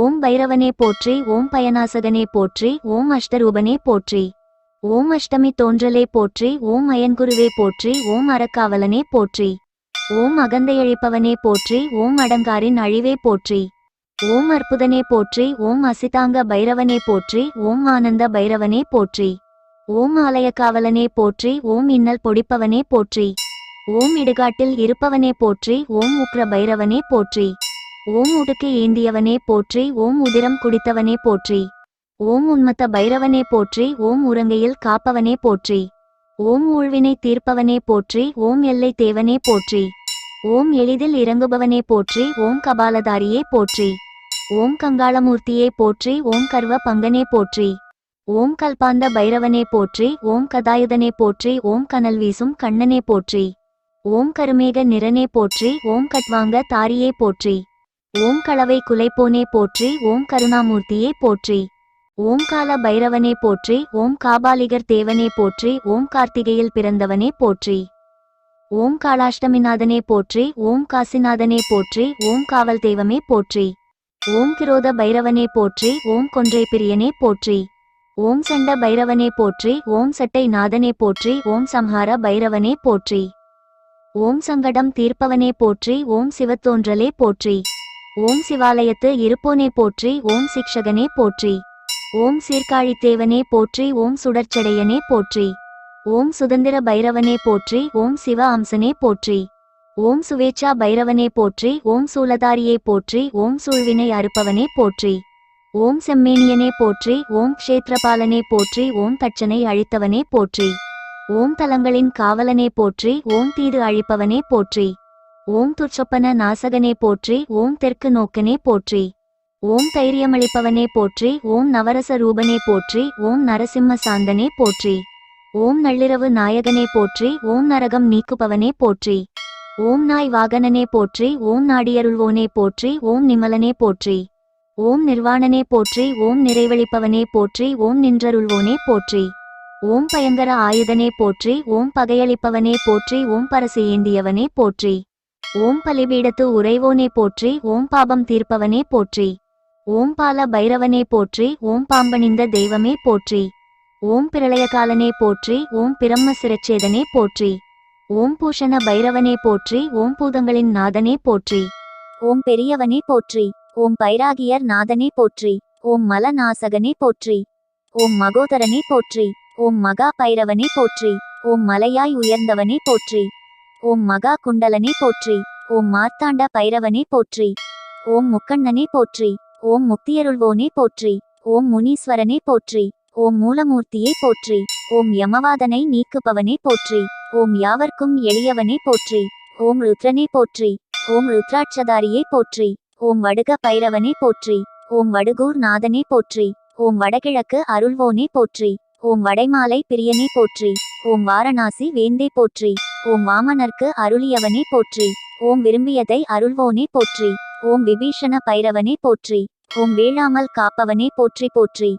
ஓம் பைரவனே போற்றி ஓம் பயனாசகனே போற்றி ஓம் அஷ்டரூபனே போற்றி. ஓம் அஷ்டமி தோன்றலே போற்றி ஓம் அயன்குருவே போற்றி ஓம் அறக்காவலனே போற்றி. ஓம் அகந்தையழிப்பவனே போற்றி ஓம் அடங்காரின் அழிவே போற்றி. ஓம் அற்புதனே போற்றி ஓம் அசிதாங்க பைரவனே போற்றி ஓம் ஆனந்த பைரவனே போற்றி. ஓம் ஆலயக்காவலனே போற்றி ஓம் இன்னல் பொடிப்பவனே போற்றி. ஓம் இடுகாட்டில் இருப்பவனே போற்றி ஓம் உக்ர பைரவனே போற்றி. ஓம் உடுக்கு ஏந்தியவனே போற்றி ஓம் உதிரம் குடித்தவனே போற்றி. ஓம் உன்மத்த பைரவனே போற்றி ஓம் உறங்கையில் காப்பவனே போற்றி. ஓம் ஊழ்வினை தீர்ப்பவனே போற்றி ஓம் எல்லை தேவனே போற்றி. ஓம் எளிதில் இறங்குபவனே போற்றி ஓம் கபாலதாரியே போற்றி. ஓம் கங்காளமூர்த்தியே போற்றி ஓம் கர்வ பங்கனே போற்றி. ஓம் கல்பாந்த பைரவனே போற்றி ஓம் கதாயுதனே போற்றி ஓம் கனல் வீசும் கண்ணனே போற்றி. ஓம் கருமேக நிறனே போற்றி ஓம் கட்வாங்க தாரியே போற்றி. ஓம் களவை குலைப்போனே போற்றி ஓம் கருணாமூர்த்தியே போற்றி. ஓம் கால பைரவனே போற்றி ஓம் காபாலிகர் தேவனே போற்றி ஓம் கார்த்திகையில் பிறந்தவனே போற்றி. ஓம் காளாஷ்டமிநாதனே போற்றி ஓம் காசிநாதனே போற்றி ஓம் காவல் தெய்வமே போற்றி. ஓம் கிரோத பைரவனே போற்றி ஓம் கொன்றை பிரியனே போற்றி. ஓம் சண்ட பைரவனே போற்றி ஓம் சட்டை நாதனே போற்றி ஓம் சம்ஹார பைரவனே போற்றி. ஓம் சங்கடம் தீர்ப்பவனே போற்றி ஓம் சிவத்தோன்றலே போற்றி. ஓம் சிவாலயத்து இருப்போனே போற்றி ஓம் சிக்ஷகனே போற்றி. ஓம் சீர்காழித்தேவனே போற்றி ஓம் சுடற்சடையனே போற்றி. ஓம் சுதந்திர பைரவனே போற்றி ஓம் சிவ அம்சனே போற்றி. ஓம் சுவேச்சா பைரவனே போற்றி ஓம் சூலதாரியே போற்றி ஓம் சூழ்வினை அறுப்பவனே போற்றி. ஓம் செம்மேனியனே போற்றி ஓம் க்ஷேத்திரபாலனே போற்றி ஓம் தட்சனை அழித்தவனே போற்றி. ஓம் தலங்களின் காவலனே போற்றி ஓம் தீது அழிப்பவனே போற்றி. ஓம் துச்சொப்பன நாசகனே போற்றி ஓம் தெற்கு நோக்கனே போற்றி ஓம் தைரியமளிப்பவனே போற்றி ஓம் நவரச ரூபனே போற்றி ஓம் நரசிம்ம சாந்தனே போற்றி ஓம் நள்ளிரவு நாயகனே போற்றி ஓம் நரகம் நீக்குபவனே போற்றி ஓம் நாய் வாகனனே போற்றி ஓம் நாடியருள்வோனே போற்றி ஓம் நிமலனே போற்றி ஓம் நிர்வாணனே போற்றி ஓம் நிறைவளிப்பவனே போற்றி ஓம் நின்றருள்வோனே போற்றி ஓம் பயங்கர ஆயுதனே போற்றி ஓம் பகையளிப்பவனே போற்றி ஓம் பரசு ஏந்தியவனே போற்றி ஓம் பலிபீடத்து உறைவோனே போற்றி ஓம் பாபம் தீர்ப்பவனே போற்றி. ஓம் பால பைரவனே போற்றி ஓம் பாம்பணிந்த தெய்வமே போற்றி. ஓம் பிரளயகாலனே போற்றி ஓம் பிரம்ம சிரச்சேதனே போற்றி. ஓம் பூஷண பைரவனே போற்றி ஓம் பூதங்களின் நாதனே போற்றி. ஓம் பெரியவனே போற்றி ஓம் பைராகியர் நாதனே போற்றி. ஓம் மலநாசகனே போற்றி. ஓம் மகோதரனே போற்றி. ஓம் மகா பைரவனே போற்றி. ஓம் மலையாய் உயர்ந்தவனே போற்றி. ஓம் மகா குண்டலனே போற்றி ஓம் மார்த்தாண்ட பைரவனே போற்றி ஓம் முக்கண்ணனே போற்றி ஓம் முக்தியருள்வோனே போற்றி ஓம் முனீஸ்வரனே போற்றி ஓம் மூலமூர்த்தியே போற்றி ஓம் யமவாதனை நீக்குபவனே போற்றி ஓம் யாவர்க்கும் எளியவனே போற்றி ஓம் ருத்ரனே போற்றி ஓம் ருத்ராட்சதாரியே போற்றி ஓம் வடுக பைரவனே போற்றி ஓம் வடுகூர் நாதனே போற்றி ஓம் வடகிழக்கு அருள்வோனே போற்றி ஓம் வடைமாலை பிரியனே போற்றி ஓம் வாரணாசி வேந்தே போற்றி ஓம் வாமனர்க்கு அருளியவனே போற்றி. ஓம் விரும்பியதை அருள்வோனே போற்றி. ஓம் விபீஷண பைரவனே போற்றி. ஓம் வீழாமல் காப்பவனே போற்றி போற்றி.